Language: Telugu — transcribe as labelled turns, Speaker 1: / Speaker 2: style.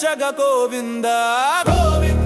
Speaker 1: రక్షక గోవిందా? గోవింద?